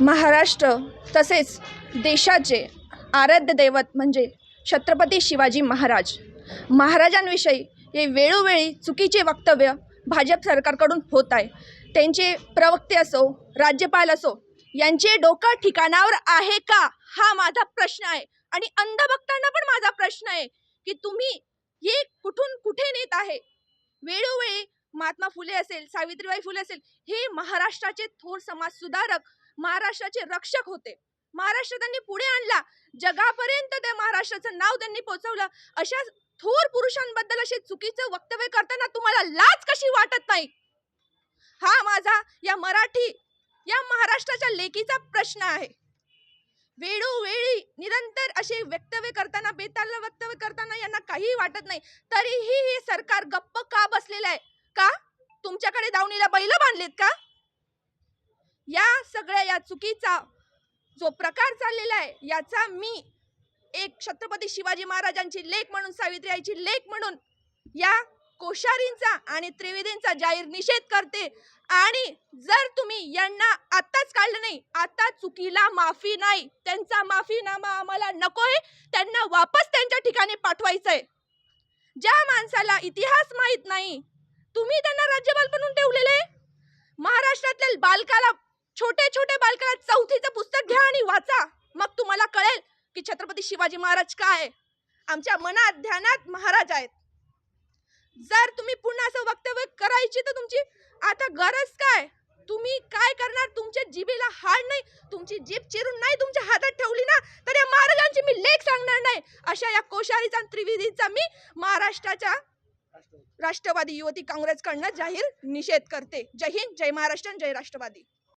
महाराष्ट्र तसेच देशाचे आराध्य दैवत म्हणजे छत्रपती शिवाजी महाराज. महाराजांविषयी हे वेळोवेळी चुकीचे वक्तव्य भाजप सरकारकडून होत आहे. त्यांचे प्रवक्ते असो राज्यपाल असो यांचे डोकं ठिकाणावर आहे का? हा माझा प्रश्न आहे. आणि अंधभक्तांना पण माझा प्रश्न आहे की तुम्ही हे कुठून कुठे नेत आहे? वेळोवेळी महात्मा फुले असेल सावित्रीबाई फुले असेल हे महाराष्ट्राचे थोर समाज सुधारक महाराष्ट्राचे रक्षक होते. महाराष्ट्र त्यांनी पुढे आणला. जगापर्यंत त्या महाराष्ट्राचं नाव त्यांनी पोहोचवलं अशा थोर पुरुषांबद्दल असे चुकीचं वक्तव्य करताना तुम्हाला लाज कशी वाटत नाही? हा माझा या मराठी या महाराष्ट्राच्या लेखीचा प्रश्न आहे. वेळोवेळी निरंतर असे वक्तव्य करताना बेताल वक्तव्य करताना यांना काहीही वाटत नाही. तरीही हे सरकार गप्प का बसलेलं आहे? का? तुमच्याकडे दावणीला बैल बांधलेत का? या सगळ्या या चुकीचा जो प्रकार चाललेला आहे याचा मी एक छत्रपती शिवाजी महाराजांची लेख म्हणून सावित्रीबाईची लेख म्हणून या कोशारींचा आणि त्रिवेदींचा जाहीर निषेध करते. आणि जर तुम्ही यांना आत्ताच काढलं नाही आता चुकीला माफी नाही त्यांचा माफीनामा आम्हाला नकोय त्यांना वापस त्यांच्या ठिकाणी पाठवायचंय. ज्या माणसाला इतिहास माहीत नाही तुम्ही त्यांना राज्यपाल बनवून ठेवलेले? महाराष्ट्रातल्या बालकाला छोटे छोटे बालकाला चौथीचं पुस्तक घ्या आणि वाचा. मग तुम्हाला कळेल की छत्रपती शिवाजी महाराज काय? आमच्या मनात ध्यानात महाराज आहेत. जर तुम्ही पुन्हा असं वक्तव्य करायची तर तुमची आता गरज काय? तुम्ही काय करणार? तुमच्या जिभेला हाड नाही तुमची जीभ चिरून नाही तुमच्या हातात ठेवली ना तर या महाराजांची मी लेख सांगणार नाही. अशा या कोशारीचा त्रिविधीचा मी महाराष्ट्राच्या राष्ट्रवादी युवती काँग्रेसकडनं जाहीर निषेध करते. जय हिंद जय महाराष्ट्र आणि जय राष्ट्रवादी.